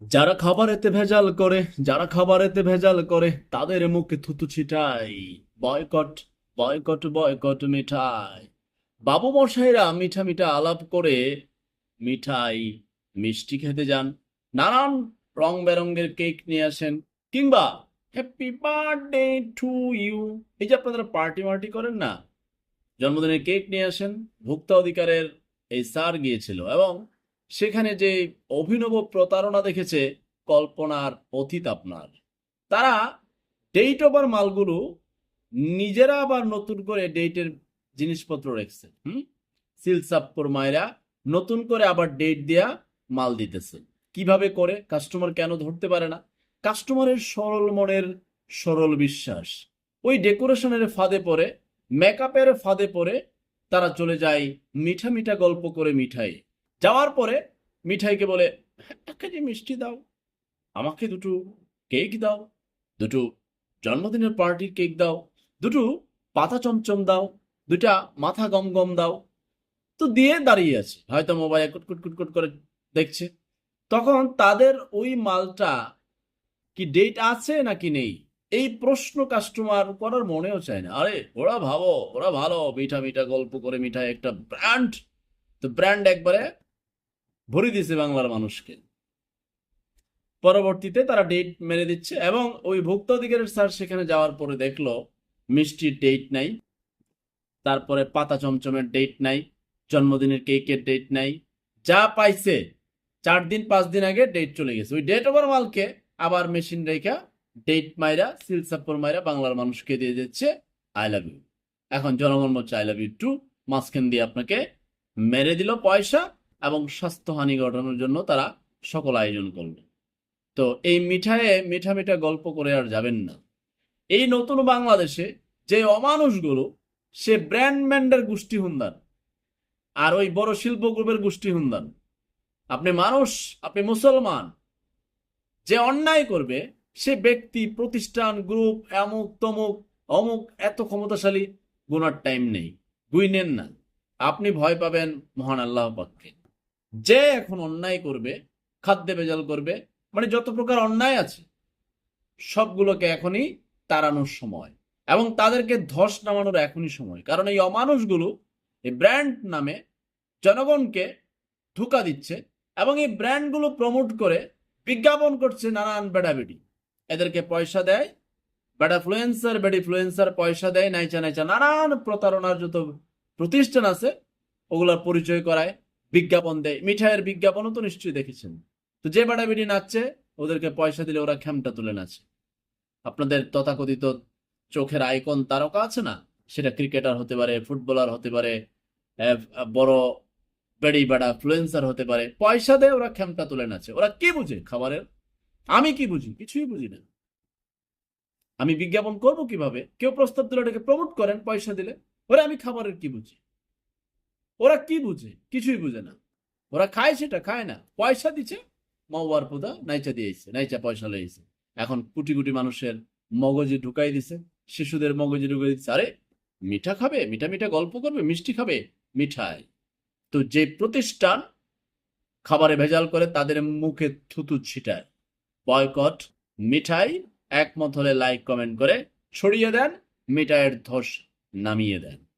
যারা খাবারেতে ভেজাল করে, যারা খাবারেতে ভেজাল করে, তাদের মুখে থুতু ছিটাই। বয়কট বয়কট বয়কট মিঠাই। বাবু মশাইরা মিঠা মিঠা আলাপ করে মিঠাই, মিষ্টি খেতে যান। নানান রং বেরঙের কেক নিয়ে আসেন। কিংবা হ্যাপি বার্থডে টু ইউ এই যে আপনারা পার্টি মার্টি করেন না? জন্মদিনের কেক নিয়ে আসেন। ভোক্তা অধিকারের এই স্যার গিয়েছিল এবং সেখানে যে অভিনব প্রতারণা দেখেছে কল্পনার অতীত আপনার। তারা ডেট ওভার মালগুলো নিজেরা আবার নতুন করে ডেটের জিনিসপত্র রেখেছে। হুম? সিলসাপ্পর মায়েরা নতুন করে আবার ডেট দেয়া মাল দিতেছে। কীভাবে করে? কাস্টমার কেন ধরতে পারে না? কাস্টমারের সরল মনের সরল বিশ্বাস। ওই ডেকোরেশনের ফাঁদে পড়ে মেকআপের ফাঁদে পড়ে তারা চলে যায় মিঠা মিঠা গল্প করে মিঠাই যাওয়ার পরে মিঠাইকে বলে, এক কেজি মিষ্টি দাও, আমাকে দুটো কেক দাও, দুটো জন্মদিনের পার্টির কেক দাও, দুটো পাতা চমচম দাও, দুটা মাথা গম গম দাও। তো দিয়ে দাঁড়িয়ে আছে। হয়তো মোবাইলে কুটকুট কুটকুট করে দেখছে। তখন তাদের ওই মালটা কি ডেট আছে নাকি নেই? এই প্রশ্ন কাস্টমার করার মনেও চায় না। আরে, ওরা ভাবো ওরা ভালো, মিঠা মিঠা গল্প করে মিঠাই একটা ব্র্যান্ড তো ব্র্যান্ড একবারে ভরে দিয়েছে বাংলার মানুষকে। পরবর্তীতে তারা ডেট মেরে দিচ্ছে এবং ওই ভোক্তা অধিকারের স্যার সেখানে যাওয়ার পরে দেখল মিষ্টির ডেট নাই, তারপরে পাতা চমচমের ডেট নাই, জন্মদিনের কেকের ডেট নাই, যা পাইছে, চার দিন, পাঁচ দিন আগে ডেট চলে গেছে। ওই ডেট ওভার মালকে আবার মেশিন রেখা ডেট মাইরা সিল সাপ্পর মাইরা বাংলার মানুষকে দিয়ে দিচ্ছে আই লাভ ইউ এখন জনগণ বলছে আই লাভ ইউ টু মাঝখান দিয়ে আপনাকে মেরে দিল পয়সা এবং স্বাস্থ্যহানি ঘটানোর জন্য তারা সকল আয়োজন করবে। তো এই মিঠায়ে মিঠা মিঠা গল্প করে আর যাবেন না। এই নতুন বাংলাদেশে যে অমানুষগুলো, সে ব্র্যান্ড ম্যান্ডের গোষ্ঠী হুন্দান আর ওই বড় শিল্প গ্রুপের গোষ্ঠী হুন্দান। আপনি মানুষ, আপনি মুসলমান, যে অন্যায় করবে, সে ব্যক্তি, প্রতিষ্ঠান, গ্রুপ অমুক তমুক, অমুক, এত ক্ষমতাশালী, গুনার টাইম নেই। গুই নেন না। আপনি ভয় পাবেন মহান আল্লাহ পাককে। যে এখন অন্যায় করবে, খাদ্যে ভেজাল করবে মানে যত প্রকার অন্যায় আছে, সবগুলোকে এখনই তাড়ানোর সময় এবং তাদেরকে ধস নামানোর এখনই সময়। কারণ এই অমানুষগুলো এই ব্র্যান্ড নামে জনগণকে ধোকা দিচ্ছে এবং এই ব্র্যান্ডগুলো প্রমোট করে বিজ্ঞাপন করছে নানান বেডাবেডি এদেরকে পয়সা দেয় বেডা ফ্লুয়েন্সার বেডি ফ্লুয়েন্সার পয়সা দেয়, নাইচা নাইচা নানান প্রতারণার যত প্রতিষ্ঠান আছে, ওগুলোর পরিচয় করায়। বিজ্ঞাপন দেয়। মিঠাইয়ের বিজ্ঞাপনও তো নিশ্চয়ই দেখেছেন। তো যে বেডাবেডি নাচছে, ওদেরকে পয়সা দিলে ওরা খেমটা তুলে নাচে। আপনাদের তথাকথিত চোখের আইকন তারকা আছে না? সেটা ক্রিকেটার হতে পারে, ফুটবলার হতে পারে বড় বেড়ি বেড়া ফ্লুয়েন্সার হতে পারে। পয়সা দেয়, ওরা খেমটা তুলে নাচে। ওরা কি বুঝে খাবারের? আমি কি বুঝি? কিছুই বুঝি না। আমি বিজ্ঞাপন করব কীভাবে? কেউ প্রস্তাব দিলে ওটাকে প্রমোট করেন, পয়সা দিলে। ওরা আমি খাবারের কি বুঝি? ওরা কি বুঝে? কিছুই বুঝে না। ওরা খায় সেটা, খায় না। পয়সা দিচ্ছে মাওয়ার পোদা নাইচা দিয়েছে, নাইচা পয়সা লেগেছে এখন কোটি কোটি মানুষের মগজে ঢুকাই দিছে, শিশুদের মগজে ঢুকাই দিচ্ছে আরে, মিঠা খাবে, মিঠা মিঠা গল্প করবে, মিষ্টি খাবে, মিঠাই। তো যে প্রতিষ্ঠান খাবারে ভেজাল করে, তাদের মুখে থুতু ছিটায়। বয়কট, মিঠাই, একমত হলে লাইক কমেন্ট করে, ছড়িয়ে দেন, মিঠাইয়ের ধস নামিয়ে দেন।